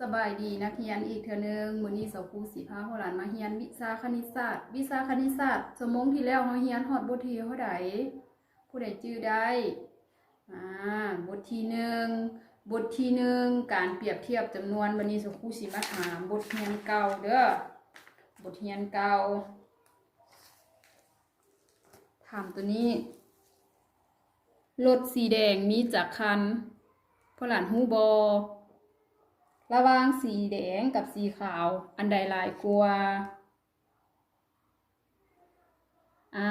สบายดีนักเรียนอีกเทอนึงมื้อนี้สาครูสีพาโหลานมาเรียนวิชาคณิตศาสตร์วิชาคณิตศาสตร์ชั่วโมงที่แล้วเฮาเรียนฮอดบทที่เท่าใดผู้ใดจื้อได้อ่าบทที่หนึ่งบทที่หนึ่งการเปรียบเทียบจำนวนวันนี้สาครูสิมาถามบทเรียนเก่าเด้อบทเรียนเก่าถามตัวนี้รถสีแดงมีจักรคันพ่อหลานฮู้บอ ระว่างสีแดงกับสีขาว อันใดหลายกว่าอ่า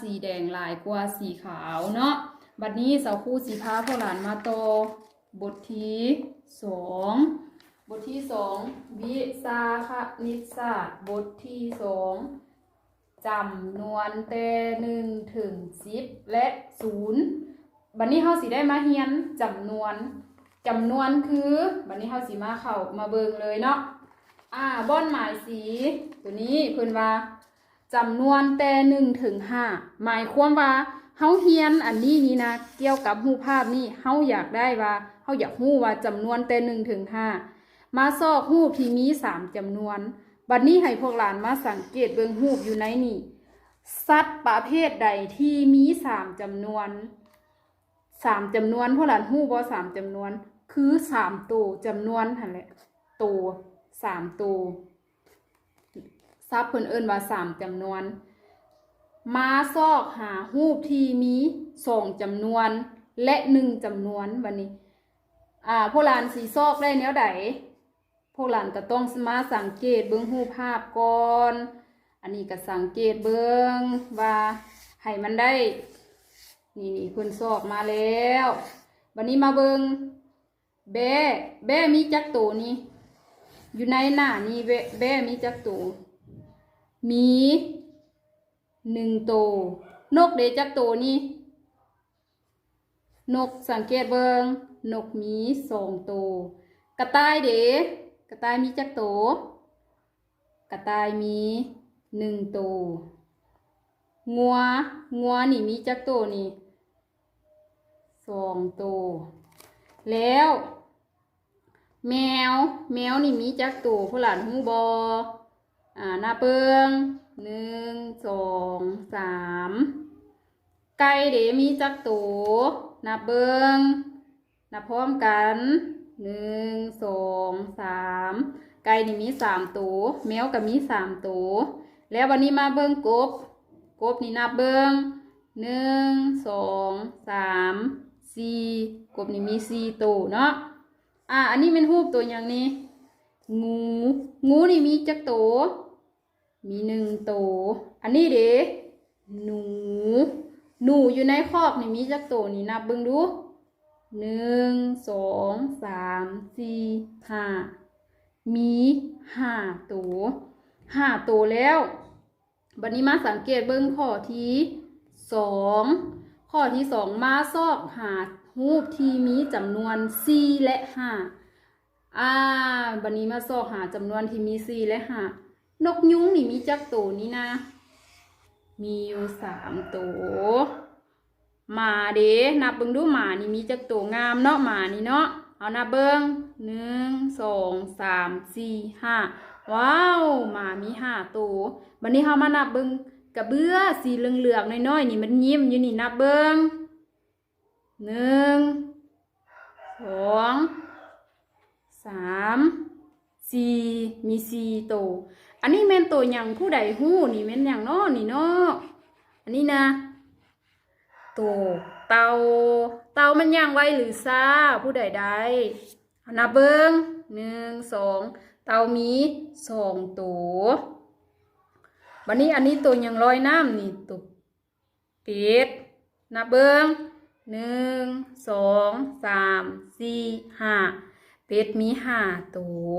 สีแดงหลายกว่าสีขาวเนาะบัดนี้เสาคู่สีพาพอหลานมาโต บทที่สองบทที่สองวิสาคณิตศาสตร์บทที่สองจำนวนแต่หนึ่งถึงสิบและศูนย์บัดนี้เขาสิได้มาเฮียนจำนวน จำนวนคือบัดนี้เฮาสิมาเขามาเบิงเลยเนาะอ่าบ้อนหมายสี ตัวนี้เพิ่นว่าจำนวนแต่หนึ่งถึงห้าหมายความว่าเฮาเฮียนอันนี้นี่นะเกี่ยวกับรูปภาพนี่เฮาอยากได้ว่าเฮาอยากรู้ว่าจำนวนแต่หนึ่งถึงห้ามาซอกรูปที่มีสามจำนวนบัดนี้ให้พวกหลานมาสังเกตเบิงรูปอยู่ในนี่สัตว์ประเภทใดที่มีสามจำนวนสามจำนวนพวกหลานหู้บ่สามจำนวน คือสามตัวจำนวนหั่นแหละตัวสามตัวซับเพิ่นเอิ้นว่าสามจำนวน มาซอกหารูปที่มีสองจำนวนและหนึ่งจำนวนวันนี้ อ่าพวกหลานสีซอกได้แนวใดพวกหลานก็ต้องมาสังเกตเบิ่งรูปภาพก่อน อันนี้ก็สังเกตเบิ่งว่าให้มันได้ นี่นี่เพิ่นซอกมาแล้ว วันนี้มาเบิง แบแบมีจักตัวนี่อยู่ในหน้านี่แบแบมีจักตัวมีหนึ่งตัวนกเดจักตัวนี่นกสังเกตเบิงนกมีสองตัวกระต่ายเดกระต่ายมีจักตัวกระต่ายมีหนึ่งตัวงัวงัวนี่มีจักตัวนี่สองตัว แล้ว แมว แมวนี่มีจักตัวผู้หลานหูบออ่าหน้าเปิงหนึ่งสองสามไก่เดมีจักตัวหน้าเบิงนับพร้อมกันหนึ่งสองสามไก่นี่มีสามตัวแมวก็มีสามตัวแล้ววันนี้มาเบิงกบ กบนี่นับเบิงหนึ่งสองสาม สี่กบนี่มีสี่ตัวเนาะอะอันนี้เป็นรูปตัวอย่างนี้ งู งูนี่มีจักตัวมีหนึ่งตัวอันนี้เด้หนู หนูอยู่ในคอกนี่มีจักตัวนี่นับเบิ่งดูหนึ่งสองสามสี่ห้ามีห้าตัวห้าตัวแล้ว บัดนี้มาสังเกตเบิ่งข้อที่สอง ข้อที่สองมาซอกหารูปที่มีจำนวนสี่และห้าอ่าบัดนี้มาซอกหาจำนวนที่มีสี่และห้านกยุงนี่มีจักตัวนี้นะ มีอยู่สามตัวหมาเด้นับเบิ่งดูหมานี่มีจักตัวงามเนาะหมานี่เนาะเอานับเบิ่งหนึ่งสองสามสี่ห้าว้าวหมามีห้าตัวบันนี้เขามานับเบิ้ง กระเบื้อสีเหลืองๆน้อยๆนี่มันยิ้มอยู่นี่นับเบิงหนึ่งสองสามสี่มีสี่ตอันนี้แม่นตัวอย่างผู้ใดหู้นี่แม่นอย่างน้อนี่นาะอันนี้นะตัวเตาเตามันย่างไวหรือซาผู้ใดใดนับเบิงหนึ่งสองเตามีสองตัว วันนี้อันนี้ตัวยังลอยน้ำนี่ตัวเป็ดนับเบิ้งหนึ่งสองสามสี่ห้าเป็ดมีห้าตัว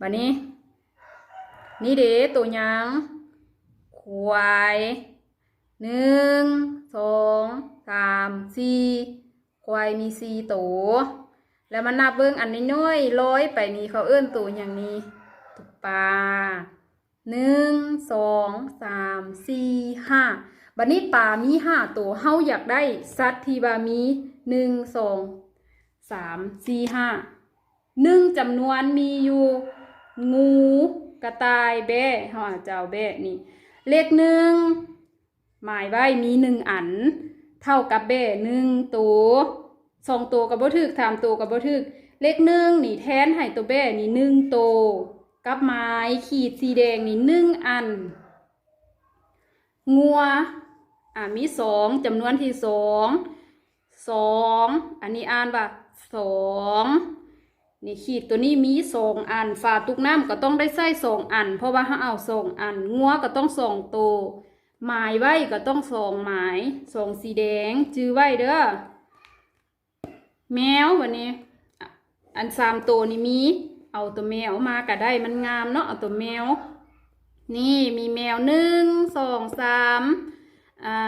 วันนี้ นี่เด้ตัวยังควายหนึ่งสองสามสี่ควายมีสี่ตัวแล้วมันนับเบิ้งอันน้อยๆร้อยไปนี่เขาเอื้อนตัวอย่างนี้ตุกปลาหนึ่ง สองสามสี่ห้าบัดนี้ปลามีห้าตัวเฮาอยากได้สัตว์ที่ว่ามีหนึ่งสองสามสี่ห้าหนึ่งจำนวนมีอยู่ งูกระต่ายแบะเฮาอาจจะเอาแบะนี่ เลขหนึ่งหมายไว้มีหนึ่งอัน เท่ากับแบะหนึ่งตัวสองตัวกับบ่ถึกสามตัวกับบ่ถึกเลขหนึ่งนี่แทนให้ตัวแบะนี่หนึ่งตัว กับไม้ขีดสีแดงนี่หนึ่งอัน งัวอ่ามีสองจำนวนที่สองสองอันนี้อ่านว่าสองนี่ขีดตัวนี้มีสองอันฝาตุกน้ำก็ต้องได้ใส่สองอัน เพราะว่าถ้าเอาสองอัน งัวก็ต้องสองตัวหมายไว้ก็ต้องสองหมายสองสีแดง จื้อไว้เด้อแมววันนี้ อันสามตัวนี่มี เอาตัวแมวมาก็ได้มันงามเนาะเอาตัวแมว นี่มีแมวหนึ่งสองสามอ่า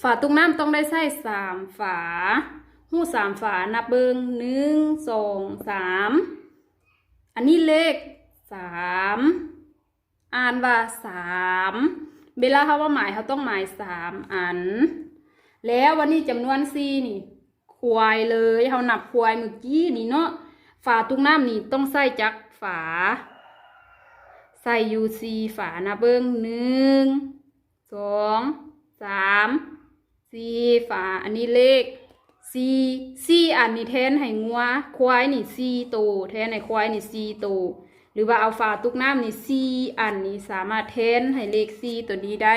ฝาตุกน้ำต้องได้ใส่สามฝาหู้สามฝานับเบิงหนึ่งสองสามอันนี้เลขสามอ่านว่าสามเวลาเขาว่าหมายเขาต้องหมายสามอัน แล้ววันนี้จำนวนสี่นี่ ควายเลยเขานับควายเมื่อกี้นี่เนาะ ฝาตุกน้ำนี่ต้องใส่จักฝา ใส่ยูซีฝานะเบิ้งหนึ่งสองสามสี่ฝาอันนี้เลขสี่สี่อันนี่แทนให้งัวควายนี่สี่ตัวแทนให้ควายนี่สี่ตัวหรือว่าเอาฝาตุกน้ำนี่สี่อันนี่สามารถแทนให้เลขสี่ตัวนี้ได้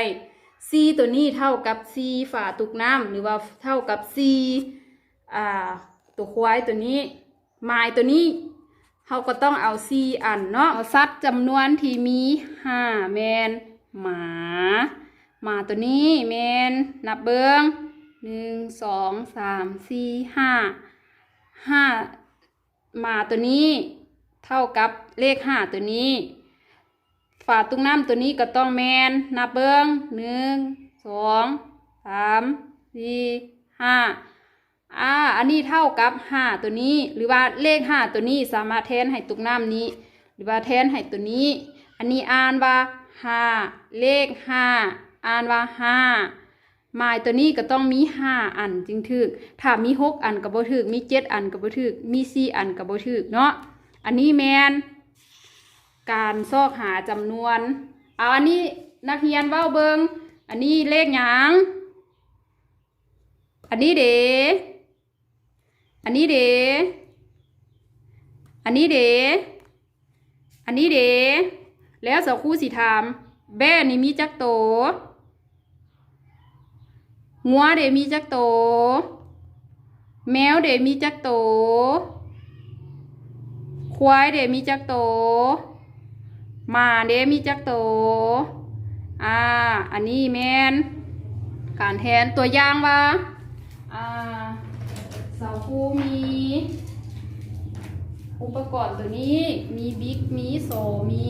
สี่ตัวนี้เท่ากับสี่ฝาตุกน้ำหรือว่าเท่ากับสี่อ่าตัวควายตัวนี้ ไม้ตัวนี้เขาก็ต้องเอาซีอันเนาะเอาสัตว์จำนวนที่มีห้าแมนหมาหมาตัวนี้แมนนับเบิงหนึ่งสองสามสี่ห้าห้าหมาตัวนี้เท่ากับเลขห้าตัวนี้ฝาตุ้งน้ำตัวนี้ก็ต้องแมนนับเบิงหนึ่งสองสามสี่ห้า อ่า อันนี้เท่ากับห้าตัวนี้ หรือว่าเลขห้าตัวนี้สามารถแทนให้ตุกน้ำนี้ หรือว่าแทนให้ตัวนี้ อันนี้อ่านว่าห้าเลขห้าอ่านว่าห้าหมายตัวนี้ก็ต้องมีห้าอันจึงถึก ถ้ามีหกอันกับบ่ถึก มีเจ็ดอันกับบ่ถึก มีสี่อันกับบ่ถึกเนาะ อันนี้แมนการซอกหาจำนวน เอาอันนี้นักเรียนเว้าเบิง อันนี้เลขหยังอันนี้เด อันนี้เดอันนี้เดอันนี้เดแล้วสาวครู่สิถาม แบ่นี่มีจักโตงัวเดมีจักโต แมวเดมีจักโต ควายเดมีจักโตหมาเดมีจักโต อ่า อันนี้แมนการแทนตัวอย่างว่าอ่า เสาคูมี อุปกรณ์ตัวนี้มีบิ๊กมีโซมี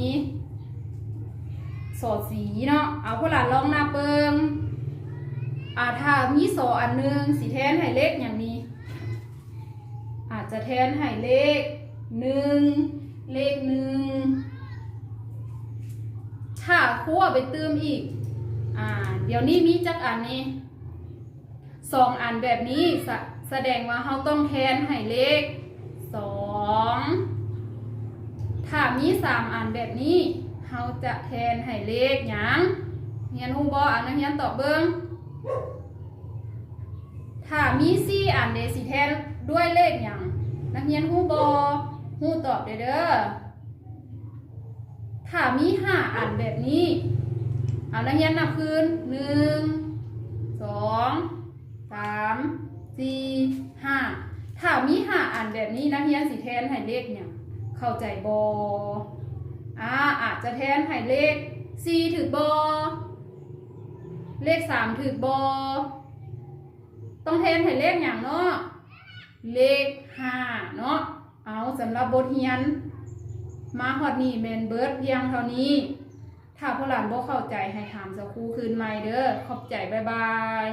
โซสีเนาะเอาพวกหลานลองหนับเบิงอาถ้ามีโซอันหนึงสีแทนให้เลขอย่างนี้ อาจจะแทนให้เลขหนึ่งเลขหนึ่งถ้าคั่วไปเติมอีกอ่าเดี๋ยวนี้มีจักอันนี้สองอันแบบนี้แส แสดงว่าเราต้องแทนให้เลขสองถ้ามีสามอันแบบนี้เราจะแทนให้เลขหยังเฮียนฮูบออันนักเฮียนตอบเบิงถ้ามีสี่อันเดสิแทนด้วยเลขหยังนักเรียนฮูบอฮูตอบเด้อเด้อถ้ามีห้าอันแบบนี้เอานักเรียนนับคืนหนึ่งสองสาม สี่ห้าถ้ามีห้าอันแบบนี้นักเรียนสิแทนให้เลขเนี่ยเข้าใจบออ่าอาจจะแทนให้เลขสี่ถือบอเลขสามถือบอต้องแทนให้เลขอย่างเนาะเลขห้าเนาะเอาสำหรับบทเรียน มาฮอดนี่แมนเบิร์ดเพียงเท่านี้ ถ้าพ่อหลานบ่เข้าใจให้ถามสักครูคืนใหม่เด้อขอบใจ บ๊ายบาย